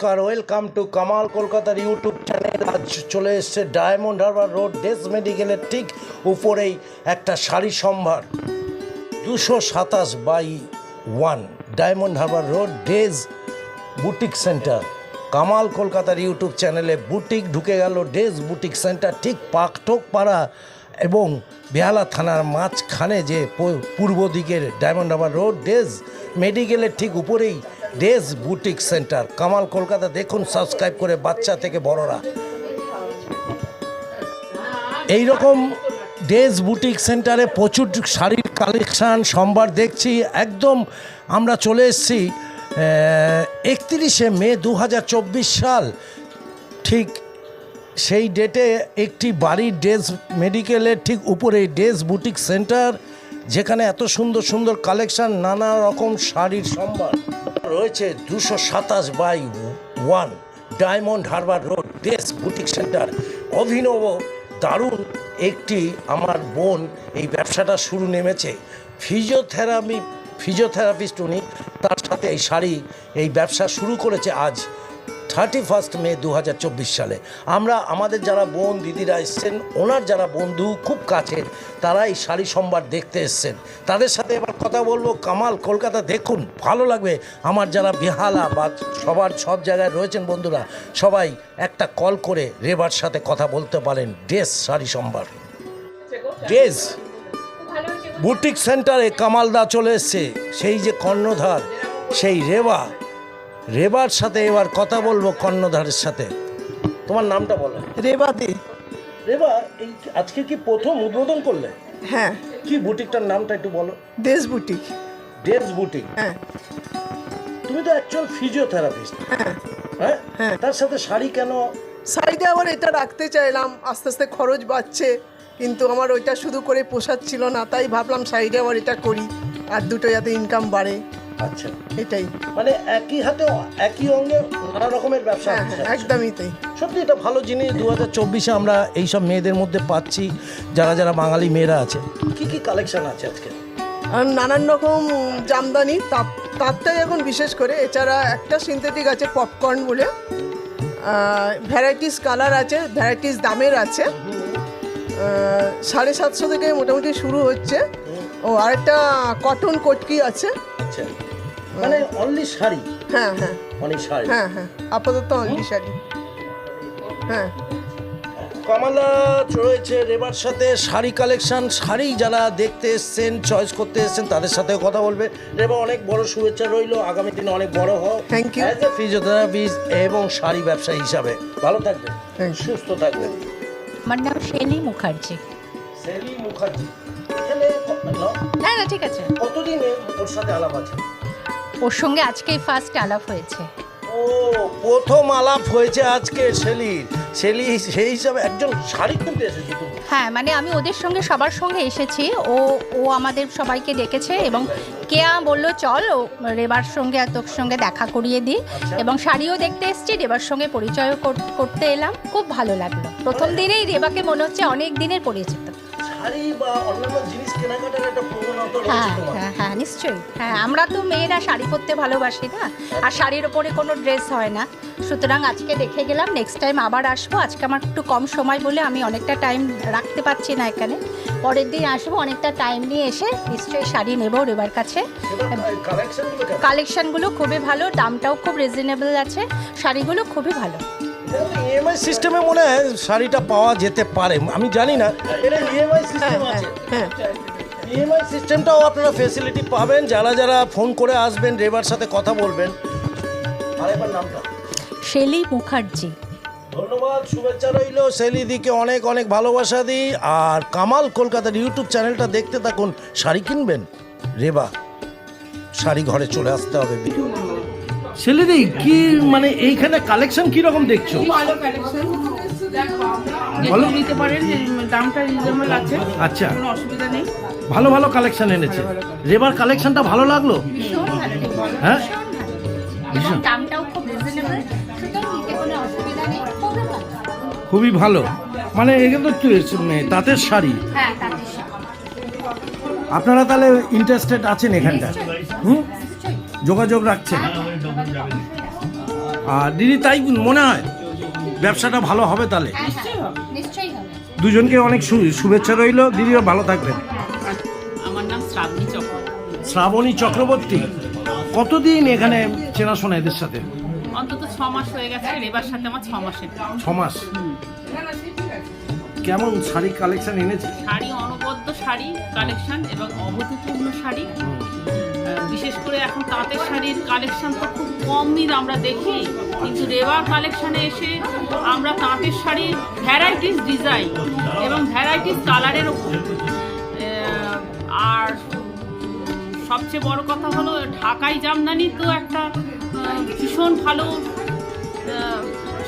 নমস্কার welcome to Kamal কলকাতার YouTube channel আজ চলে এসছে ডায়মন্ড হারবার রোড ডেস মেডিকেলের ঠিক উপরেই একটা শাড়ি সম্ভার। দুশো সাতাশ by one Diamond Harbour road days boutique centre Kamal কলকাতার ইউটিউব চ্যানেলে বুটিক ঢুকে গেল ডেজ বুটিক সেন্টার ঠিক পাকঠোক পাড়া এবং বেহালা থানার মাঝখানে যে পূর্ব দিকের ডায়মন্ড হারবার রোড ডেজ মেডিকেলের ঠিক উপরেই ডেজ বুটিক সেন্টার। কামাল কলকাতা দেখুন, সাবস্ক্রাইব করে বাচ্চা থেকে বড়রা। এই রকম ডেজ বুটিক সেন্টারে প্রচুর শাড়ির কালেকশান, সোমবার দেখছি, একদম আমরা চলে এসেছি একত্রিশে মে দু হাজার চব্বিশ সাল। ঠিক সেই ডেটে একটি বাড়ির ডেজ মেডিকেলের ঠিক উপরে ডেজ বুটিক সেন্টার, যেখানে এত সুন্দর সুন্দর কালেকশান, নানা রকম শাড়ির সম্ভার। রয়েছে দুশো সাতাশ by one Diamond Harbour road dress boutique centre. অভিনব, দারুণ একটি আমার বোন এই ব্যবসাটা শুরু নেমেছে। ফিজিওথেরাপি, ফিজিওথেরাপিস্ট উনি তার সাথে এই শাড়ি, এই ব্যবসা শুরু করেছে আজ। থার্টি ফার্স্ট মে দু হাজার চব্বিশ সালে। আমরা, আমাদের যারা বোন, দিদিরা এসছেন, ওনার যারা বন্ধু খুব কাছের তারা এই শাড়ি সম্বার দেখতে এসছেন। তাদের সাথে এবার কথা বলব। কামাল, কলকাতা দেখুন, ভালো লাগবে। আমার যারা বেহালা বা সবার সব জায়গায় রয়েছেন বন্ধুরা, সবাই একটা কল করে রেবার সাথে কথা বলতে পারেন। ড্রেস, শাড়ি সম্বার ড্রেস। বুটিক সেন্টারে কামালদা চলে এসছে। সেই যে কর্ণধার, সেই রেবা। রেবার সাথে এবার কথা বলব কর্ণধারের সাথে। তোমার নামটা বলো। রেবাতে রেবা এই আজকে কি প্রথম উদ্বোধন করলে? হ্যাঁ। কি বুটিকটার নামটা একটু বলো। দেশ বুটিক। ডেভস বুটিক। হ্যাঁ। তুমি তো অ্যাকচুয়াল ফিজিওথেরাপিস্ট হ্যাঁ। হ্যাঁ। তার সাথে শাড়ি কেন? সাইডে আবার এটা রাখতে চাইলাম। আস্তে আস্তে খরচ বাড়ছে। কিন্তু আমার ওইটা শুধু করে পোষাচ্ছিল না তাই ভাবলাম সাইডে আবার এটা করি। আর দুটো যাতে ইনকাম বাড়ে। আচ্ছা। এটাই। মানে একই হাতে একই অঙ্গে নানা রকমের ব্যবসা হ্যাঁ হ্যাঁ। একদমই তাই। সত্যি এটা ভালো জিনিস দু হাজার চব্বিশে আমরা এইসব মেয়েদের মধ্যে পাচ্ছি যারা যারা বাঙালি মেয়েরা আছে। কি কি কালেকশন আছে আজকে? নানান রকম জামদানি তাঁত তাঁতটাই এখন বিশেষ করে। এছাড়া একটা সিনথেটিক আছে পপকর্ন বলে। ভ্যারাইটিস কালার আছে ভ্যারাইটিস দামের আছে। সাড়ে সাতশো থেকে মোটামুটি শুরু হচ্ছে। ও আরেকটা কটন কটকি আছে। আচ্ছা। মানে অনলি শাড়ি। হ্যাঁ হ্যাঁ। অনলি শাড়ি। হ্যাঁ হ্যাঁ। আপাতত অনলি শাড়ি। হ্যাঁ। কমলা রয়েছে রেবার সাথে শাড়ি কালেকশন শাড়ি যারা দেখতে এসছেন চয়েস করতে এসছেন তাদের সাথেও কথা বলবে। রেবা অনেক বড় শুভেচ্ছা রইল। আগামী দিনে অনেক বড় হও Thank you. As a physiotherapist এবং শাড়ি ব্যবসায়ী হিসাবে। ভালো থাকবেন। সুস্থ থাকবেন। আমার নাম শেলি মুখার্জি। সেলি মুখার্জি। এখানে না না ঠিক আছে। কতদিনে ওর সাথে আলাপ আছে? ওর সঙ্গে আজকেই ফার্স্ট আলাপ হয়েছে। ও প্রথম আলাপ হয়েছে আজকে শেলির শেলি সেই হিসাবে একজন শাড়ি কিনতে এসেছে হ্যাঁ মানে আমি ওদের সঙ্গে সবার সঙ্গে এসেছি। ও ও আমাদের সবাইকে ডেকেছে এবং কেয়া বলল চল ও রেবার সঙ্গে আর তোর সঙ্গে দেখা করিয়ে দিই। এবং শাড়িও দেখতে এসেছি রেবার সঙ্গে পরিচয়ও কর- করতে এলাম। খুব ভালো লাগল। প্রথম দিনেই রেবাকে মনে হচ্ছে অনেক দিনের পরিচিত। শাড়ি বা অন্যান্য জিনিস কেনাকাটার একটা প্রবণতা হ্যাঁ হ্যাঁ হ্যাঁ নিশ্চয়ই। হ্যাঁ আমরা তো মেয়েরা শাড়ি পরতে ভালোবাসি না আর শাড়ির ওপরে কোনো ড্রেস হয় না। সুতরাং আজকে দেখে গেলাম নেক্সট টাইম আবার আসব। আজকে আমার একটু কম সময় বলে আমি অনেকটা টাইম রাখতে পারছি না এখানে। পরের দিন আসব অনেকটা টাইম নিয়ে এসে নিশ্চয়ই শাড়ি নেব রেবার কাছে। কালেকশনগুলো খুবই ভালো দামটাও খুব রিজনেবল আছে শাড়িগুলো খুবই ভালো। ইএমআই সিস্টেমে মনে হয় শাড়িটা পাওয়া যেতে পারে। আমি জানি না। এটা ইএমআই সিস্টেম আছে। হ্যাঁ ইএমআই সিস্টেমটাও আপনারা ফেসিলিটি পাবেন। যারা যারা ফোন করে আসবেন রেবার সাথে কথা বলবেন। আরেকবার নামটা। শেলি মুখার্জি। ধন্যবাদ শুভেচ্ছা রইল সেলিদিকে অনেক অনেক ভালোবাসা দিই। আর কামাল কলকাতার ইউটিউব চ্যানেলটা দেখতে থাকুন। শাড়ি কিনবেন? রেবা শাড়ি ঘরে চলে আসতে হবে। ছেলেদি কি মানে এইখানে কালেকশন কি রকম দেখছ ভালো কালেকশন ভালো? নিতে পারেন দামটা রিজনেবল আছে। আচ্ছা। কোনো অসুবিধা নেই। ভালো ভালো কালেকশন এনেছে। রেবার কালেকশনটা ভালো লাগল? ভীষণ ভালো লেগেছে, হ্যাঁ? ভীষণ দামটাও খুব রিজনেবল কোনো অসুবিধা নেই। খুবই ভালো। মানে এখানে তো তাঁতের শাড়ি। হ্যাঁ আপনারা তাহলে ইন্টারেস্টেড আছেন এখানটা হুম? যোগাযোগ রাখছেন। আর দিদি তাই মনে হয়? ব্যবসাটা ভালো হবে তাহলে? নিশ্চয়ই হবে নিশ্চয়ই হবে। দুজনকে অনেক শুভেচ্ছা রইল। দিদিও ভালো থাকবেন। আমার নাম শ্রাবণী চক্রবর্তী। শ্রাবণী চক্রবর্তী? কতদিন এখানে চেনাশোনা এদের সাথে? অন্তত ছ মাস হয়ে গেছে রেবার সাথে আমার ছ মাসের। ছ মাস? কেমন শাড়ি কালেকশন এনেছে শাড়ি অনবদ্য শাড়ি কালেকশন এবং অভূতপূর্ণ শাড়ি। বিশেষ করে এখন তাঁতের শাড়ির কালেকশন তো খুব কমই আমরা দেখি। কিন্তু রেবার কালেকশনে এসে আমরা তাঁতের শাড়ির ভ্যারাইটিস ডিজাইন এবং ভ্যারাইটিস কালারের ওপর। আর সবচেয়ে বড় কথা হলো ঢাকাই জামদানি তো একটা ভীষণ ভালো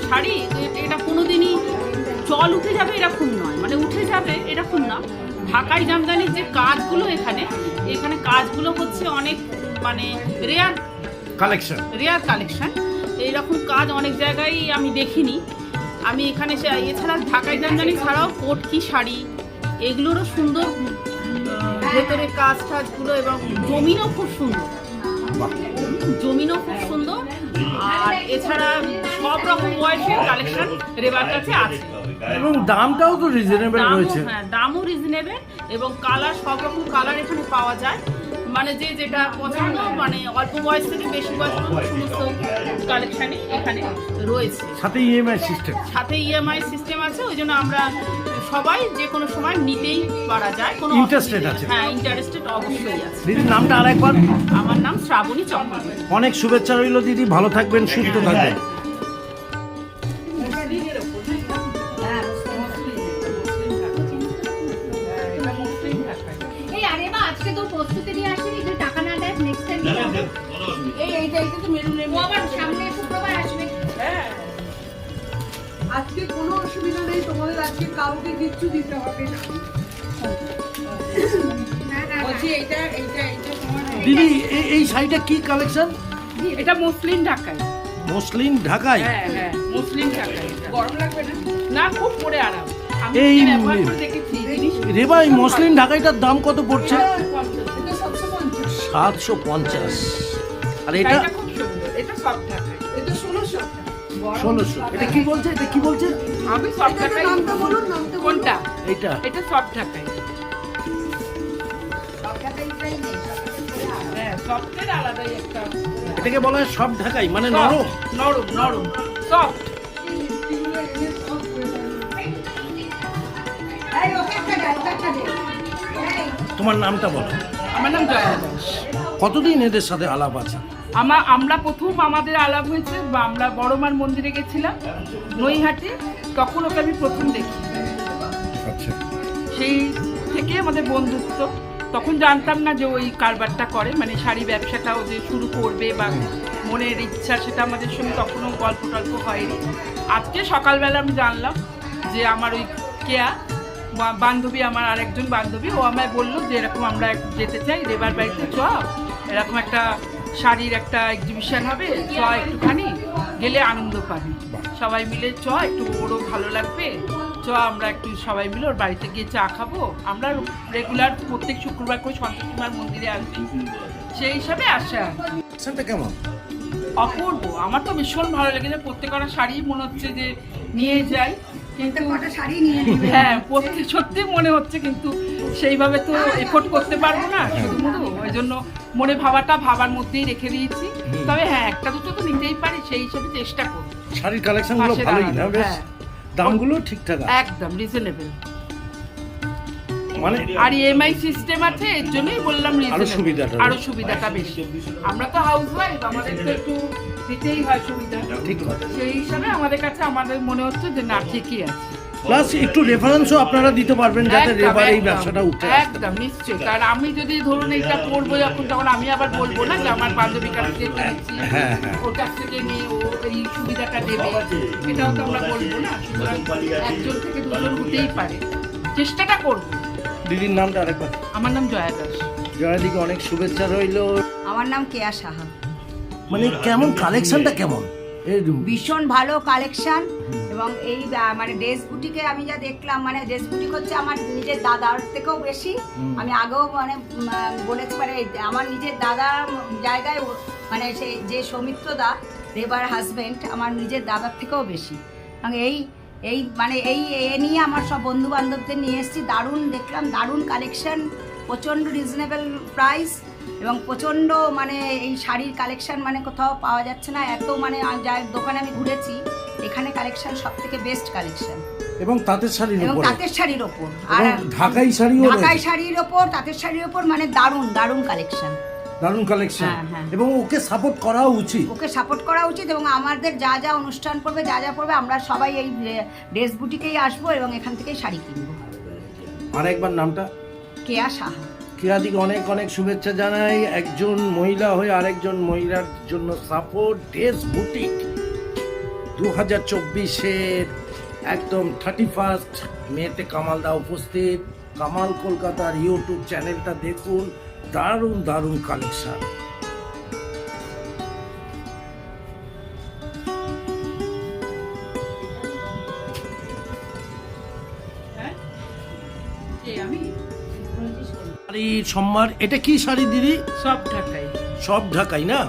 শাড়ি। এটা কোনোদিনই জল উঠে যাবে এরকম নয় মানে উঠে যাবে এরকম না। ঢাকাই জামদানির যে কাজগুলো এখানে এখানে কাজগুলো হচ্ছে অনেক মানে রেয়ার কালেকশন রেয়ার কালেকশন এইরকম কাজ অনেক জায়গায় আমি দেখিনি। আমি এখানে এছাড়া ঢাকাই জামদানি ছাড়াও কোটকি শাড়ি এগুলোরও সুন্দর ভেতরে কাজ টাজগুলো এবং জমিনও খুব সুন্দর। জমিনও খুব সুন্দর। আর এছাড়া সব রকম বয়সের কালেকশন রেবার কাছে আছে। এবং দামটাও তো রিজনেবল রয়েছে। হ্যাঁ দামও রিজনেবল এবং কালার সব রকম কালার এখানে পাওয়া যায়। মানে যে যেটা পছন্দ মানে অল্প বয়স থেকে বেশি বয়স সমস্ত কালেকশনই এখানে রয়েছে। সাথে ইএমআই সিস্টেম সাথে ইএমআই সিস্টেম আছে ওই জন্য আমরা সবাই যে কোনো সময় নিতেই পারা যায়। কোনো অসুবিধা- আছে? হ্যাঁ ইন্টারেস্টেড অবশ্যই আছে। দিদির নামটা আরেকবার। আমার নাম শ্রাবণী চক্রবর্তী। অনেক শুভেচ্ছা রইল দিদি। ভালো থাকবেন সুস্থ থাকবেন। আবার সামনে শুক্রবার আসবে। আজকে কোনো অসুবিধা নেই তোমাদের আজকে কাউকে কিচ্ছু দিতে হবে না। দিদি এই- এই শাড়িটা কি কালেকশন এটা মসলিন ঢাকায় মুসলিম ঢাকায় হ্যাঁ হ্যাঁ মসলিন ঢাকায় গরম লাগবে না? না খুব পরে আরাম। এই নিজে ব্যবহার করে দেখেছি জিনিস রেবা এই মসলিন ঢাকাইটার দাম কত পড়ছে? সাতশো পঞ্চাশ। আর এটা এটা ষোলোশো। ষোলোশো। এটা কি বলছে? এটা কি বলছে? আমি সব এটাকে ঢাকায় নামটা বলুন নামটা বলুন। কোনটা? এটা এটা সব ঢাকায় হ্যাঁ সফটের আলাদাই একটা এটাকে বলা হয় সব ঢাকাই মানে নরম। নরম নরম। সফট তোমার নামটা বলো। আমার নাম জয়া। কতদিন এদের সাথে আলাপ আছে? আমার আমরা প্রথম আমাদের আলাপ হয়েছে বা আমরা বড়মার মন্দিরে গেছিলাম নৈহাটে তখন ওকে আমি প্রথম দেখি। আচ্ছা। সেই থেকে আমাদের বন্ধুত্ব। তখন জানতাম না যে ওই কারবারটা করে মানে শাড়ি ব্যবসাটা ও যে শুরু করবে বা মনের ইচ্ছা সেটা আমাদের সঙ্গে তখনও গল্প টল্প হয়নি। আজকে সকালবেলা আমি জানলাম যে আমার ওই কেয়া বান্ধবী আমার আরেকজন বান্ধবী ও আমায় বলল যে এরকম আমরা যেতে চাই রেবার বাড়িতে চ। এরকম একটা শাড়ির একটা এক্সিবিশন হবে চ একটুখানি গেলে আনন্দ পাবি। সবাই মিলে চ একটু ওরও ভালো লাগবে। চ আমরা একটু সবাই মিলে ওর বাড়িতে গিয়ে চা খাব। আমরা রেগুলার প্রত্যেক শুক্রবার করে সন্তোষীমার মন্দিরে আসি। সেই হিসাবে আসা কেমন? অপূর্ব। আমার তো ভীষণ ভালো লেগেছে প্রত্যেকটা শাড়ি মনে হচ্ছে যে নিয়ে যাই। হ্যাঁ প্রত্যেক সত্যি মনে হচ্ছে কিন্তু সেইভাবে তো এফোর্ট করতে পারব না। শুধু ওই জন্য মনে ভাবাটা ভাবার মধ্যেই রেখে দিয়েছি। তবে হ্যাঁ একটা দুটো তো নিতেই পারি সেই হিসেবে চেষ্টা করব। শাড়ির কালেকশনগুলো পাশে ভালোই না বেশ? হ্যাঁ। দামগুলো ঠিকঠাক আছে? একদম রিজনেবল মানে আর ইএমআই সিস্টেম আছে এর জন্যই বললাম আরও। সুবিধাটা আরও সুবিধাটা বেশি। আমরা তো হাউস ওয়াইফ আমাদের তো একটু দিতেই হয় সুবিধা। ঠিক কথা। সেই হিসাবে আমাদের কাছে আমাদের মনে হচ্ছে যে না ঠিকই আছে। প্লাস একটু রেফারেন্সও আপনারা দিতে পারবেন যাতে রেবার এই ব্যবসাটা উঠে একদম নিশ্চয়ই। কারণ আমি যদি ধরুন এইটা করব যখন তখন আমি আবার বলব না যে আমার বান্ধবীর কাছ থেকে কিনেছি হ্যাঁ, হ্যাঁ। ওর কাছ থেকে নিয়ে ও এই সুবিধাটা দেবে। এটাও তো আমরা বলব না সুতরাং একজন থেকে দুজন হতেই পারে। চেষ্টাটা করব। দিদির নামটা আরেকবার। আমার নাম জয়া দাস। জয়াদিকে অনেক শুভেচ্ছা রইল। আমার নাম কেয়া সাহা। মানে কেমন কালেকশনটা কেমন? ভীষণ ভালো কালেকশন এবং এই মানে ড্রেস বুটিকে আমি যা দেখলাম মানে ড্রেস বুটিক হচ্ছে আমার নিজের দাদার থেকেও বেশি। আমি আগেও মানে বলেছি মানে আমার নিজের দাদার জায়গায় মানে সেই যে সৌমিত্র দা রেবার হাজবেন্ড আমার নিজের দাদার থেকেও বেশি। এবং এই এই মানে এই এ নিয়ে আমার সব বন্ধু বান্ধবদের নিয়ে এসেছি দারুণ দেখলাম দারুণ কালেকশন প্রচণ্ড রিজনেবল প্রাইস এবং প্রচণ্ড মানে এই শাড়ির কালেকশন মানে কোথাও পাওয়া যাচ্ছে না। এত মানে যা দোকানে আমি ঘুরেছি এখানে কালেকশন সব থেকে বেস্ট কালেকশন এবং তাঁতের শাড়ির এবং তাঁতের শাড়ির ওপর। আর ঢাকাই শাড়িও ঢাকাই শাড়ির ওপর তাঁতের শাড়ির ওপর মানে দারুণ দারুণ কালেকশন দারুণ কালেকশন হ্যাঁ, হ্যাঁ। এবং ওকে সাপোর্ট করাও উচিত। ওকে সাপোর্ট করা উচিত এবং আমাদের যা যা অনুষ্ঠান পড়বে যা যা পড়বে আমরা সবাই এই ড্রেস বুটিকেই আসব এবং এখান থেকেই শাড়ি কিনবো। আরেকবার নামটা? কেয়া সাহা। ক্রীড়াদিকে অনেক অনেক শুভেচ্ছা জানাই। একজন মহিলা হয়ে আরেকজন মহিলার জন্য সাপোর্ট ড্রেস বুটিক দু হাজার চব্বিশের একদম থার্টি ফার্স্ট মেতে কামালদা উপস্থিত। কামাল কলকাতার ইউটিউব চ্যানেলটা দেখুন। দারুণ দারুণ কালেকশন হ্যাঁ? কে, আমি? শাড়ির সম্মান এটা কি শাড়ি দিদি? সব ঢাকাই। সব ঢাকাই না?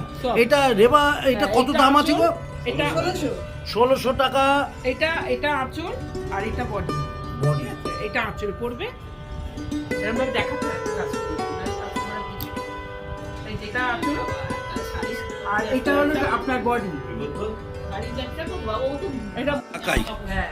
এটা রেবা এটা কত দাম আছে গো? এটা ষোলোশো। টাকা। এটা এটা আঁচল আর এটা বডি। বডি। এটা আঁচল পড়বে। এরকম ভাবে দেখাতে হয়, হয়, আঁচল আর এটা হলো আপনার বডি। এটা ঢাকাই। হ্যাঁ।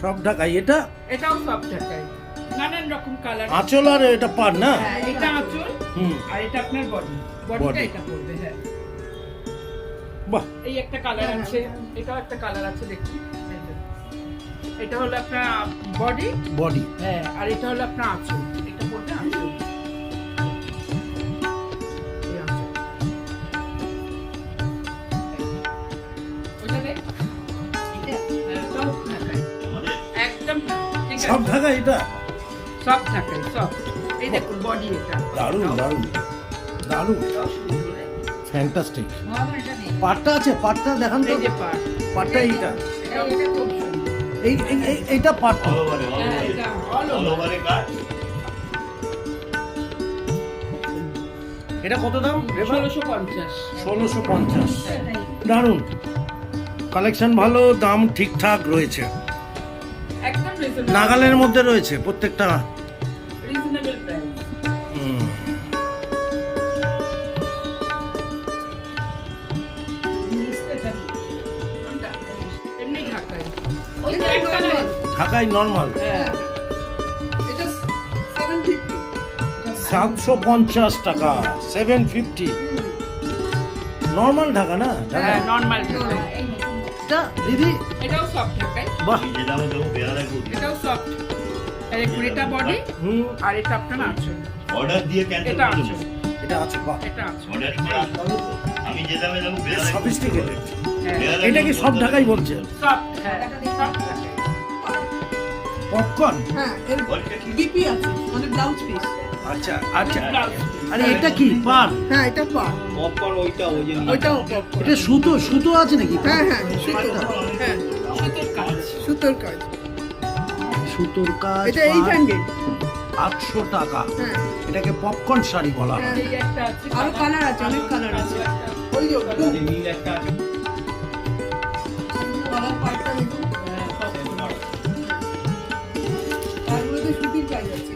সব ঢাকাই এটা? এটাও সব ঢাকাই। নানান রকম কালার আঁচল আর এটা পার না? হ্যাঁ এটা আঁচল হুম। আর এটা আপনার বডি বডিটা এটা পড়বে হ্যাঁ। বাহ। এই একটা কালার আছে এটাও একটা কালার আছে যে। এটা হলো আপনার বডি বডি হ্যাঁ আর এটা হলো আপনার আঁচল। এটা পড়বে আঁচল। দেখ। হ্যাঁ, সব ঢাকাই। একদম সব ঢাকাই এটা? সব সব। এই দেখুন বডি এটা। দারুণ দারুণ। দারুণ। ফ্যান্টাস্টিক পাটটা আছে পাটটা দেখান তো। এই পাটটা এইটা। এটা এই এই- এই- এইটা পাটটা হ্যাঁ, এটা এটা কত দাম? ষোলোশো পঞ্চাশ। ষোলোশো পঞ্চাশ। দারুণ। কালেকশন ভালো দাম ঠিকঠাক রয়েছে। একদম রিজনেবল নাগালের মধ্যে রয়েছে প্রত্যেকটা রিজনেবল প্রাইস ঢাকায়। নর্মাল হ্যাঁ। সাতশো পঞ্চাশ টাকা সেভেন ফিফটি নর্মাল ঢাকা না? হ্যাঁ নর্মাল দিদি? এটাও সফট ঢাকায়। বাহ এটাও সফট আর এই বডি আর এটা আপনার আঁচল অর্ডার দিয়ে ক্যান্সেল এটা করে এটা আছে বাহ। এটা আঁচল অর্ডার করে আমি যে দামে যাব বেলা সফিস্টিকেটেড হ্যাঁ। এটা কি সব ঢাকাই বলছে? হ্যাঁ। পপকর্ন হ্যাঁ আছে মানে ব্লাউজ পিস আচ্ছা আচ্ছা। আরে এটা কি? পার হ্যাঁ এটা পা পপকর্ন ওইটা ওই যে ওইটাও এটা সুতো সুতো আছে নাকি? হ্যাঁ হ্যাঁ সুতো। হ্যাঁ। সুতোর কাজ। সুতোর কাজ। সুতোর কাজ এটা এইট হান্ড্রেড আটশো টাকা। হ্যাঁ। এটাকে পপকর্ন শাড়ি বলা হয়। এই একটা আছে। আরও কালার আছে অনেক কালার আছে। ওই যে নীল একটা আছে। হ্যাঁ, আছে।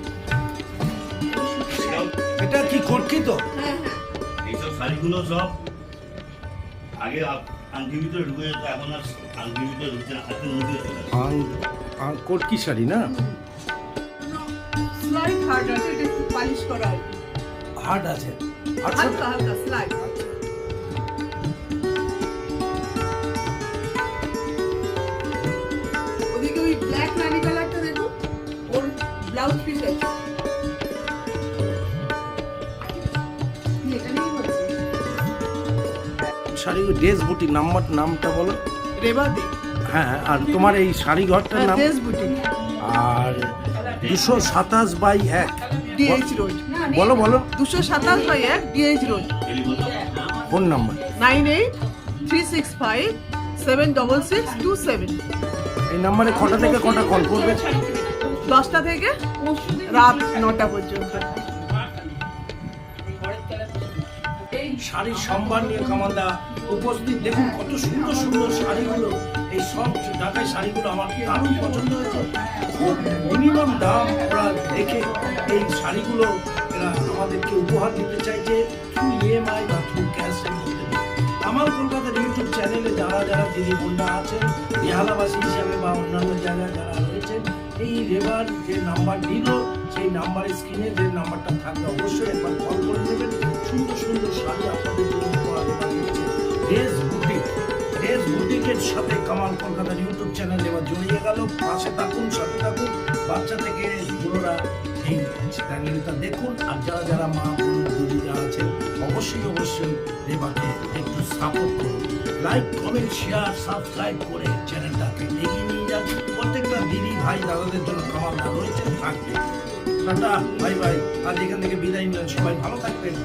এটা কি কর্কিত হ্যাঁ হ্যাঁ। এইসব শাড়িগুলো সব আগে এখন আর হাতে মুখে কটকি শাড়ি না? স্লাইড হার্ড আছে এটা একটু পালিশ করা হয় হার্ড আছে। আটশো হালকা হালকা স্লাইড। ওদিকে ওই ব্ল্যাক রানি কালারটা দেখুন ওর ব্লাউজ পিস আছে। শাড়ি ড্রেস বুটি নাম্বার নামটা বলো। রেবা দে হ্যাঁ আর তোমার এই শাড়ি ঘরটার নাম? ড্রেস বুটি আর দুশো সাতাশ বাই এক। ডিএইচ রোড বলো বলো। দুশো সাতাশ বাই এক DH road phone number. Nine eight three six five seven double six two seven. এই নাম্বারে কটা থেকে কটা কল করবে? দশটা থেকে রাত নটা পর্যন্ত। শাড়ির সম্ভার নিয়ে কামালদা উপস্থিত। দেখুন কত সুন্দর সুন্দর শাড়িগুলো। এই সব ঢাকায় শাড়িগুলো আমার দারুণ পছন্দ হয়েছে। খুব মিনিমাম দাম ওরা দেখে এই শাড়িগুলো এরা আমাদেরকে উপহার দিতে চাইছে থ্রু ইএমআই বা থ্রু দিয়ে। আমার কলকাতার ইউটিউব চ্যানেলে যারা যারা দিদি বোনরা আছেন, বেহালাবাসী হিসাবে বা অন্যান্য জায়গায় যারা রয়েছেন, এই রেবার যে নাম্বার দিল, সেই নাম্বার স্ক্রিনে যে নাম্বারটা থাকবে, অবশ্যই একবার কল করে নেবেন। সুন্দর সুন্দর শাড়ি আপনাদের জন্য উপহার দেওয়া ড্রেস বুটিক ড্রেস বুটিকের সাথে কামাল কলকাতার ইউটিউব চ্যানেল এবার জড়িয়ে গেল। পাশে থাকুন, সাথে থাকুন, বাচ্চা থেকে বুড়োরা এই চ্যানেলটা দেখুন। আর যারা যারা মা, বোন দিদি যারা আছেন, অবশ্যই অবশ্যই রেবাকে একটু সাপোর্ট করুন। লাইক কমেন্ট শেয়ার সাবস্ক্রাইব করে চ্যানেলটাকে এগিয়ে নিয়ে যান। প্রত্যেকটা দিদি, ভাই, দাদাদের জন্য খাওয়া রয়েছে, থাকবে। টাটা বাই বাই আজ এখান থেকে বিদায় নিলেন সবাই ভালো থাকবেন।